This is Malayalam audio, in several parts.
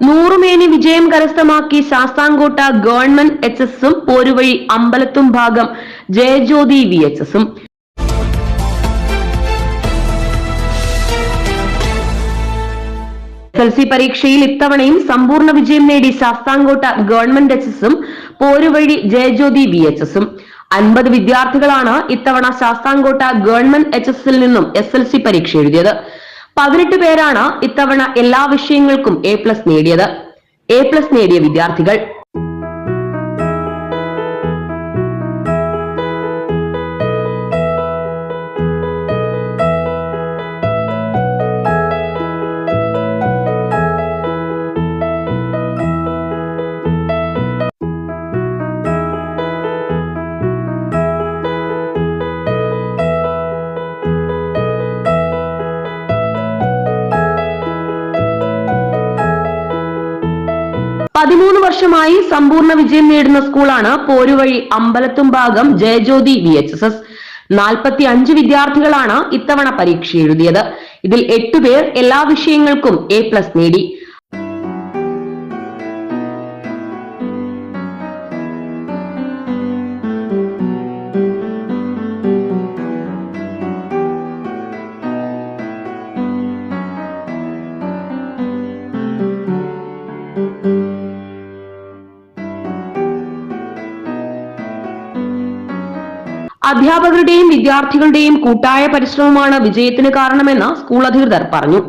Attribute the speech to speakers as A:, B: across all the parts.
A: നൂറുമേനി വിജയം കരസ്ഥമാക്കി ശാസ്താംകോട്ട ഗവൺമെന്റ് എച്ച് എസും Poruvazhi Ambalathumbhagam Jayajyothi V H എസും. എസ് എൽ സി പരീക്ഷയിൽ ഇത്തവണയും സമ്പൂർണ വിജയം നേടി ശാസ്താംകോട്ട ഗവൺമെന്റ് എച്ച് എസും പോരുവഴി ജയജ്യോതി വി എച്ച് എസും. അൻപത് വിദ്യാർത്ഥികളാണ് ഇത്തവണ ശാസ്താംകോട്ട ഗവൺമെന്റ് എച്ച് എസിൽ നിന്നും എസ് എൽ സി പരീക്ഷ എഴുതിയത്. പതിനെട്ട് പേരാണ് ഇത്തവണ എല്ലാ വിഷയങ്ങൾക്കും എ പ്ലസ് നേടിയത്. എ പ്ലസ് നേടിയ വിദ്യാർത്ഥികൾ പതിമൂന്ന് വർഷമായി സമ്പൂർണ വിജയം നേടുന്ന സ്കൂളാണ് Poruvazhi Ambalathumbhagam Jayajyothi V H S S. നാൽപ്പത്തി അഞ്ച് വിദ്യാർത്ഥികളാണ് ഇത്തവണ പരീക്ഷ എഴുതിയത് ഇതിൽ എട്ടുപേർ എല്ലാ വിഷയങ്ങൾക്കും എ പ്ലസ് നേടി. അധ്യാപകരുടെയും വിദ്യാർത്ഥികളുടെയും കൂട്ടായ പരിശ്രമമാണ് വിജയത്തിന് കാരണമെന്ന് സ്കൂൾ അധികൃതർ പറഞ്ഞു.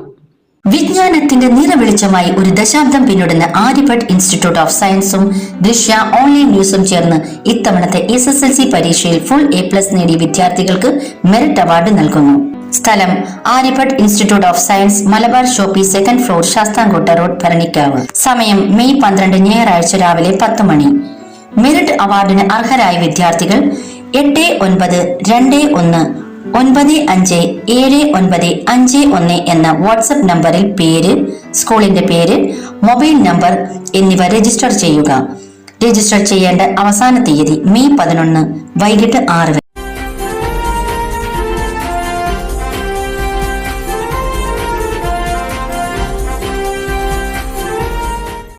B: വിജ്ഞാനത്തിന്റെ നിറവെളിച്ചമായി ഒരു ദശാബ്ദം പിന്നിടുന്ന ആര്യഭട്ട് ഇൻസ്റ്റിറ്റ്യൂട്ട് ഓഫ് സയൻസും ദൃശ്യ ഓൺലൈൻ ന്യൂസും ചേർന്ന് ഇത്തവണത്തെ എസ് എസ് എൽ സി പരീക്ഷയിൽ ഫുൾ എ പ്ലസ് നേടിയ വിദ്യാർത്ഥികൾക്ക് മെറിറ്റ് അവാർഡ് നൽകുന്നു. സ്ഥലം Aryabhatt institute of science Malabar shoppe second floor Sasthamkotta road Bharanikkavu. സമയം മെയ് പന്ത്രണ്ട് ഞായറാഴ്ച രാവിലെ പത്ത് മണി. മെറിറ്റ് അവാർഡിന് അർഹരായ വിദ്യാർത്ഥികൾ എട്ട് ഒൻപത് രണ്ട് ഒന്ന് ഒൻപത് അഞ്ച് ഏഴ് ഒൻപത് അഞ്ച് ഒന്ന് എന്ന വാട്സപ്പ് നമ്പറിൽ പേര് സ്കൂളിന്റെ പേര് മൊബൈൽ നമ്പർ എന്നിവ രജിസ്റ്റർ ചെയ്യുക. രജിസ്റ്റർ ചെയ്യേണ്ട അവസാന തീയതി മെയ് പതിനൊന്ന് വൈകിട്ട് ആറ്